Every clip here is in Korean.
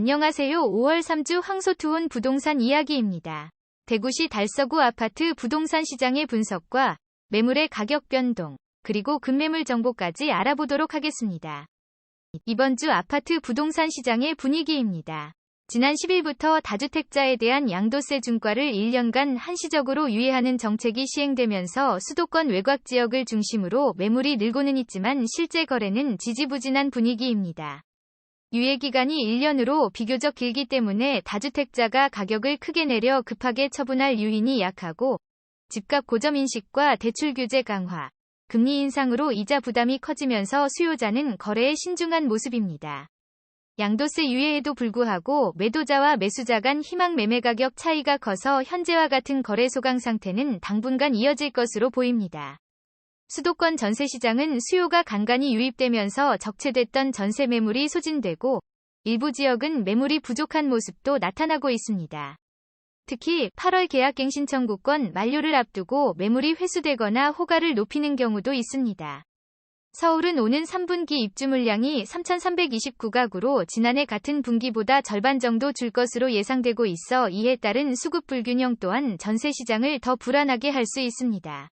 안녕하세요. 5월 3주 황소투혼 부동산 이야기입니다. 대구시 달서구 아파트 부동산 시장의 분석과 매물의 가격 변동, 그리고 급매물 정보까지 알아보도록 하겠습니다. 이번 주 아파트 부동산 시장의 분위기입니다. 지난 10일부터 다주택자에 대한 양도세 중과를 1년간 한시적으로 유예하는 정책이 시행되면서 수도권 외곽 지역을 중심으로 매물이 늘고는 있지만 실제 거래는 지지부진한 분위기입니다. 유예 기간이 1년으로 비교적 길기 때문에 다주택자가 가격을 크게 내려 급하게 처분할 유인이 약하고 집값 고점 인식과 대출 규제 강화, 금리 인상으로 이자 부담이 커지면서 수요자는 거래에 신중한 모습입니다. 양도세 유예에도 불구하고 매도자와 매수자 간 희망 매매 가격 차이가 커서 현재와 같은 거래 소강 상태는 당분간 이어질 것으로 보입니다. 수도권 전세 시장은 수요가 간간히 유입되면서 적체됐던 전세 매물이 소진되고 일부 지역은 매물이 부족한 모습도 나타나고 있습니다. 특히 8월 계약갱 신청구권 만료를 앞두고 매물이 회수되거나 호가를 높이는 경우도 있습니다. 서울은 오는 3분기 입주 물량이 3,329가구로 지난해 같은 분기보다 절반 정도 줄 것으로 예상되고 있어 이에 따른 수급 불균형 또한 전세 시장을 더 불안하게 할 수 있습니다.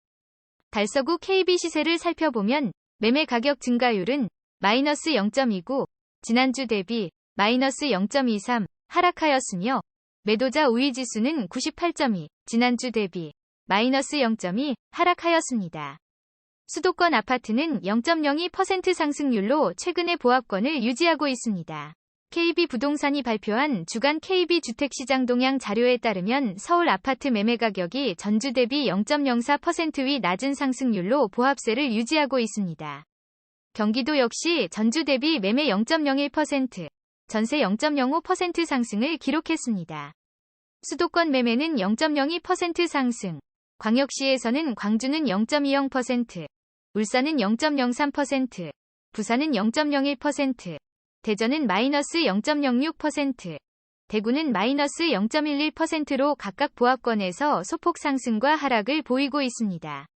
달서구 KB 시세를 살펴보면 매매 가격 증가율은 마이너스 0.29, 지난주 대비 마이너스 0.23 하락하였으며 매도자 우위 지수는 98.2, 지난주 대비 마이너스 0.2 하락하였습니다. 수도권 아파트는 0.02% 상승률로 최근의 보합권을 유지하고 있습니다. KB 부동산이 발표한 주간 KB 주택시장 동향 자료에 따르면 서울 아파트 매매 가격이 전주 대비 0.04%위 낮은 상승률로 보합세를 유지하고 있습니다. 경기도 역시 전주 대비 매매 0.01%, 전세 0.05% 상승을 기록했습니다. 수도권 매매는 0.02% 상승, 광역시에서는 광주는 0.20%, 울산은 0.03%, 부산은 0.01%, 대전은 마이너스 0.06%, 대구는 마이너스 0.11%로 각각 보합권에서 소폭 상승과 하락을 보이고 있습니다.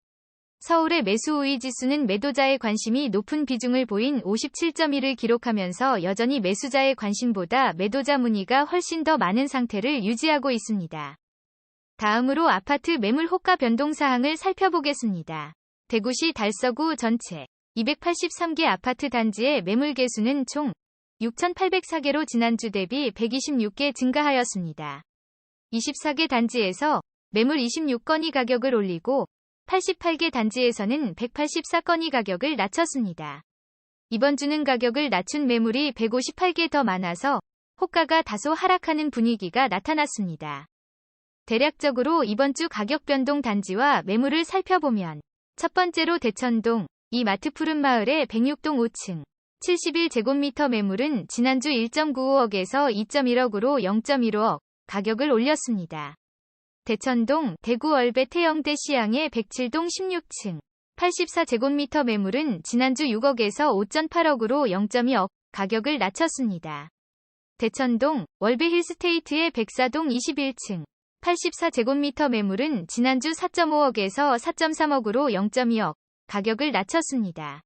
서울의 매수 우위 지수는 매도자의 관심이 높은 비중을 보인 57.1을 기록하면서 여전히 매수자의 관심보다 매도자 문의가 훨씬 더 많은 상태를 유지하고 있습니다. 다음으로 아파트 매물 호가 변동 사항을 살펴보겠습니다. 대구시 달서구 전체 283개 아파트 단지의 매물 개수는 총 6,804개로 지난주 대비 126개 증가하였습니다. 24개 단지에서 매물 26건이 가격을 올리고 88개 단지에서는 184건이 가격을 낮췄습니다. 이번 주는 가격을 낮춘 매물이 158개 더 많아서 호가가 다소 하락하는 분위기가 나타났습니다. 대략적으로 이번 주 가격 변동 단지와 매물을 살펴보면 첫 번째로 대천동, 이 마트 푸른 마을의 106동 5층, 71제곱미터 매물은 지난주 1.95억에서 2.1억으로 0.15억 가격을 올렸습니다. 대천동, 대구 얼베 태영대 시양의 107동 16층, 84제곱미터 매물은 지난주 6억에서 5.8억으로 0.2억 가격을 낮췄습니다. 대천동, 월베 힐스테이트의 104동 21층, 84제곱미터 매물은 지난주 4.5억에서 4.3억으로 0.2억 가격을 낮췄습니다.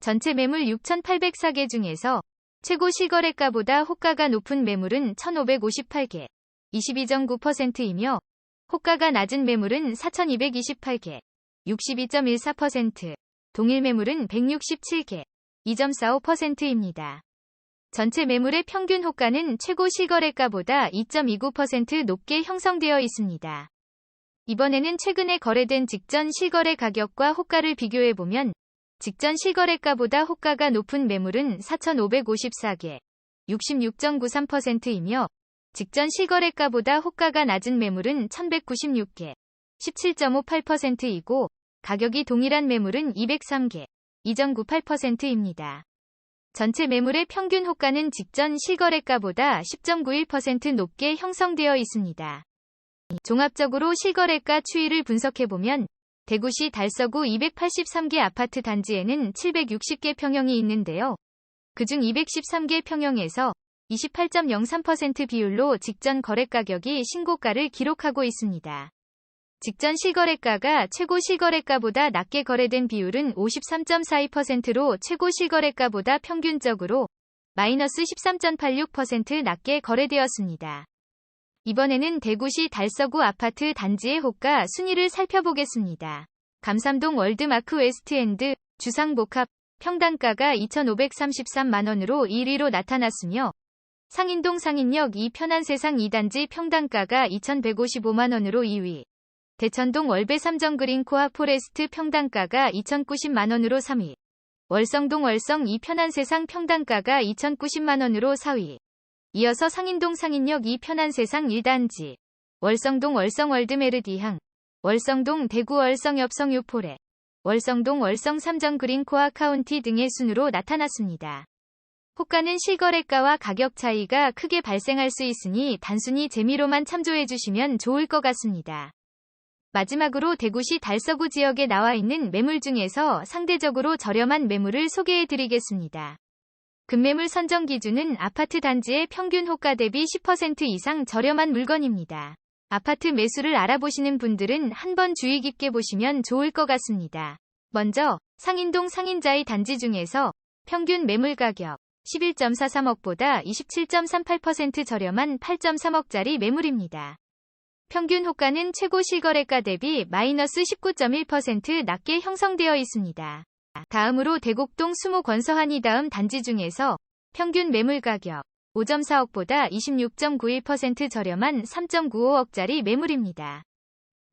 전체 매물 6,804개 중에서 최고 실거래가보다 호가가 높은 매물은 1,558개, 22.9%이며 호가가 낮은 매물은 4,228개, 62.14%, 동일 매물은 167개, 2.45%입니다. 전체 매물의 평균 호가는 최고 실거래가보다 2.29% 높게 형성되어 있습니다. 이번에는 최근에 거래된 직전 실거래 가격과 호가를 비교해보면 직전 실거래가보다 호가가 높은 매물은 4,554개, 66.93%이며 직전 실거래가보다 호가가 낮은 매물은 1,196개, 17.58%이고 가격이 동일한 매물은 203개, 2.98%입니다. 전체 매물의 평균 호가는 직전 실거래가보다 10.91% 높게 형성되어 있습니다. 종합적으로 실거래가 추이를 분석해보면 대구시 달서구 283개 아파트 단지에는 760개 평형이 있는데요. 그중 213개 평형에서 28.03% 비율로 직전 거래 가격이 신고가를 기록하고 있습니다. 직전 실거래가가 최고 실거래가보다 낮게 거래된 비율은 53.42%로 최고 실거래가보다 평균적으로 마이너스 13.86% 낮게 거래되었습니다. 이번에는 대구시 달서구 아파트 단지의 호가 순위를 살펴보겠습니다. 감삼동 월드마크 웨스트엔드, 주상복합, 평당가가 2,533만원으로 1위로 나타났으며 상인동 상인역 2 편안세상 2단지 평당가가 2,155만원으로 2위, 대천동 월배 삼정그린 코아 포레스트 평당가가 2,090만원으로 3위, 월성동 월성 2 편안세상 평당가가 2,090만원으로 4위, 이어서 상인동 상인역 2 편안세상 1단지, 월성동 월성 월드메르디항, 월성동 대구 월성 엽성 유포레, 월성동 월성 삼정 그린 코아 카운티 등의 순으로 나타났습니다. 호가는 실거래가와 가격 차이가 크게 발생할 수 있으니 단순히 재미로만 참조해 주시면 좋을 것 같습니다. 마지막으로 대구시 달서구 지역에 나와 있는 매물 중에서 상대적으로 저렴한 매물을 소개해 드리겠습니다. 급매물 선정 기준은 아파트 단지의 평균 호가 대비 10% 이상 저렴한 물건입니다. 아파트 매수를 알아보시는 분들은 한번 주의 깊게 보시면 좋을 것 같습니다. 먼저 상인동 상인자이 단지 중에서 평균 매물 가격 11.43억보다 27.38% 저렴한 8.3억짜리 매물입니다. 평균 호가는 최고 실거래가 대비 마이너스 19.1% 낮게 형성되어 있습니다. 다음으로 대곡동 수모 권서한이 다음 단지 중에서 평균 매물 가격 5.4억보다 26.91% 저렴한 3.95억짜리 매물입니다.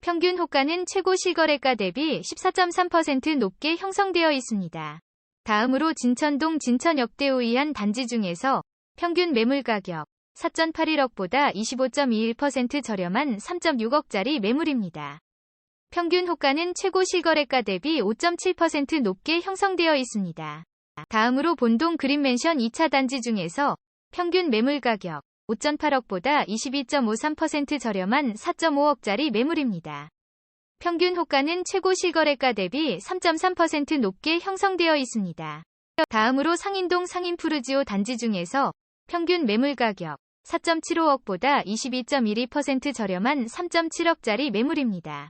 평균 호가는 최고 실거래가 대비 14.3% 높게 형성되어 있습니다. 다음으로 진천동 진천역대 우이한 단지 중에서 평균 매물 가격 4.81억보다 25.21% 저렴한 3.6억짜리 매물입니다. 평균 호가는 최고 실거래가 대비 5.7% 높게 형성되어 있습니다. 다음으로 본동 그린맨션 2차 단지 중에서 평균 매물 가격 5.8억보다 22.53% 저렴한 4.5억짜리 매물입니다. 평균 호가는 최고 실거래가 대비 3.3% 높게 형성되어 있습니다. 다음으로 상인동 상인푸르지오 단지 중에서 평균 매물 가격 4.75억보다 22.12% 저렴한 3.7억짜리 매물입니다.